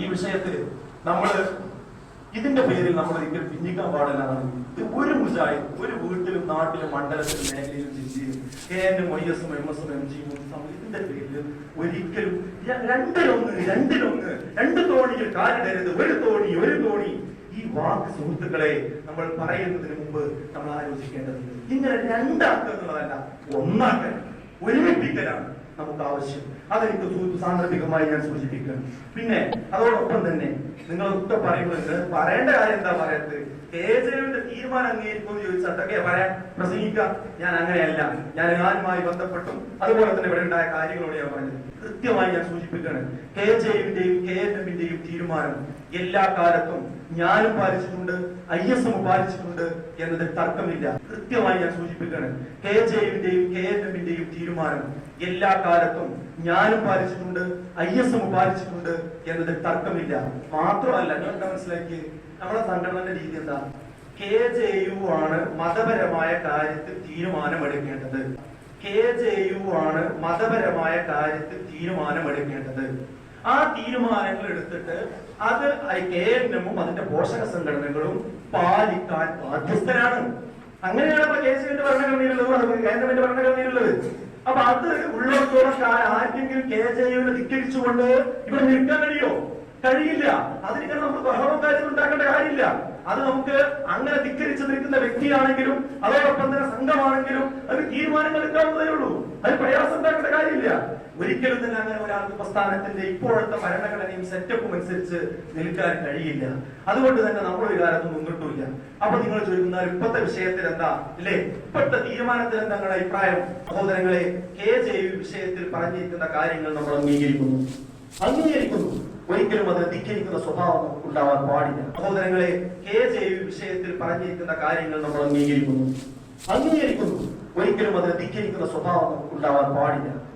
ഈ വിഷയത്തിൽ നമ്മൾ ഇതിന്റെ പേരിൽ നമ്മൾ ഒരിക്കലും ഭിന്നിക്കാൻ പാടില്ലാണ് ഇത് ഒരു മുജാഹിദ് ഒരു വീട്ടിലും നാട്ടിലും മണ്ഡലത്തിലും മേഖലയിലും ജില്ലയിലും കെ എനും ഐ എസും എം എസും എം ജിയും ഇതിന്റെ പേരിൽ ഒരിക്കലും രണ്ടിലൊന്ന് രണ്ടിലൊന്ന് രണ്ട് തോണിയിൽ കാലിടരുത് ഒരു തോണി ഒരു തോണി. ഈ വാക്ക് സുഹൃത്തുക്കളെ നമ്മൾ പറയുന്നതിന് മുമ്പ് നമ്മൾ ആലോചിക്കേണ്ടതുണ്ട്. ഇങ്ങനെ രണ്ടാക്കുക എന്നുള്ളതല്ല ഒന്നാക്കൽ ഒരുമിപ്പിക്കലാണ്. നമുക്ക് ആവശ്യം അതെനിക്ക് സാന്ദർഭികമായി ഞാൻ സൂചിപ്പിക്കുന്നു. പിന്നെ അതോടൊപ്പം തന്നെ നിങ്ങൾ നിങ്ങളൊക്കെ പറയുന്നത് പറയേണ്ട കാര്യം എന്താ പറയത്ത്? കേജയുടെ തീരുമാനം അംഗീകരിക്കുമെന്ന് ചോദിച്ചാൽ അതൊക്കെ പറയാൻ പ്രസംഗിക്കാം. ഞാൻ അങ്ങനെയല്ല. ഞാൻ ഞാനുമായി ബന്ധപ്പെട്ടും അതുപോലെ തന്നെ ഇവിടെ ഉണ്ടായ കാര്യങ്ങളോട് ഞാൻ പറഞ്ഞത്. കൃത്യമായി ഞാൻ സൂചിപ്പിക്കുകയാണ്. കെ ജെയുടെയും കെ എൻ എമ്മിന്റെയും തീരുമാനം എല്ലാ കാലത്തും ഞാനും പാലിച്ചിട്ടുണ്ട് ഐ എസ് എം പാലിച്ചിട്ടുണ്ട് എന്നതിൽ തർക്കമില്ല. കൃത്യമായി ഞാൻ സൂചിപ്പിക്കുകയാണ്. കെ ജെയുടെയും കെ എൻ എമ്മിന്റെയും തീരുമാനം എല്ലാ കാലത്തും ഞാനും പാലിച്ചിട്ടുണ്ട് ഐ എസ് എം പാലിച്ചിട്ടുണ്ട് എന്നതിൽ തർക്കമില്ല. മാത്രമല്ല എന്താ മനസ്സിലാക്കി നമ്മുടെ സംഘടനയുടെ രീതി എന്താ? കെ ജെ യു ആണ് മതപരമായ കാര്യത്തിൽ തീരുമാനമെടുക്കേണ്ടത്. കെ ജെ യു ആണ് മതപരമായ കാര്യത്തിൽ തീരുമാനമെടുക്കേണ്ടത്. ആ തീരുമാനങ്ങൾ എടുത്തിട്ട് അത് കെ എൻ എമ്മും അതിന്റെ പോഷക സംഘടനകളും പാലിക്കാൻ ബാധ്യസ്ഥരാണ്. അങ്ങനെയാണ് ഇപ്പൊ കെ സി ഭരണഘടനയിലുള്ളത്. ഭരണഘടനയിലുള്ളത്. അപ്പൊ അത് ഉള്ളിടത്തോളം കാലം ആർക്കെങ്കിലും കെ ജെ യുവിനെ ധിക്കരിച്ചുകൊണ്ട് ഇവിടെ നിൽക്കാൻ കഴിയോ? കഴിയില്ല. അതിന് നമ്മൾ ബഹളവും കാര്യം ഉണ്ടാക്കേണ്ട കാര്യമില്ല. അത് നമുക്ക് അങ്ങനെ ധിക്കരിച്ച് നിൽക്കുന്ന വ്യക്തിയാണെങ്കിലും അതോടൊപ്പം തന്നെ സംഘമാണെങ്കിലും അത് തീരുമാനങ്ങൾ എടുക്കാവുന്നതേ ഉള്ളൂ. അത് പ്രയാസം ഉണ്ടാക്കേണ്ട കാര്യമില്ല. ഒരിക്കലും തന്നെ അങ്ങനെ ഒരാൾക്ക് പ്രസ്ഥാനത്തിന്റെ ഇപ്പോഴത്തെ ഭരണഘടനയും സെറ്റപ്പും അനുസരിച്ച് നിൽക്കാൻ കഴിയില്ല. അതുകൊണ്ട് തന്നെ നമ്മൾ ഒരു കാലത്ത് മുന്നിട്ടില്ല അപ്പൊ നിങ്ങൾ ചോദിക്കുന്ന ഇപ്പോഴത്തെ വിഷയത്തിൽ എന്താ ഇല്ലേ? ഇപ്പോഴത്തെ തീരുമാനത്തിൽ എന്താ നിങ്ങളുടെ അഭിപ്രായം? സഹോദരങ്ങളെ കെ ജെ വിഷയത്തിൽ പറഞ്ഞിരിക്കുന്ന കാര്യങ്ങൾ നമ്മൾ അംഗീകരിക്കുന്നു. അംഗീകരിക്കുന്നു. ഒരിക്കലും അതിനെ ധിക്കരിക്കുന്ന സ്വഭാവം ഉണ്ടാവാൻ പാടില്ല. സഹോദരങ്ങളെ കെ ജെ വിഷയത്തിൽ പറഞ്ഞിരിക്കുന്ന കാര്യങ്ങൾ നമ്മൾ അംഗീകരിക്കുന്നു. അംഗീകരിക്കുന്നു. ഒരിക്കലും അതിനെ ധിക്കരിക്കുന്ന സ്വഭാവം ഉണ്ടാവാൻ പാടില്ല.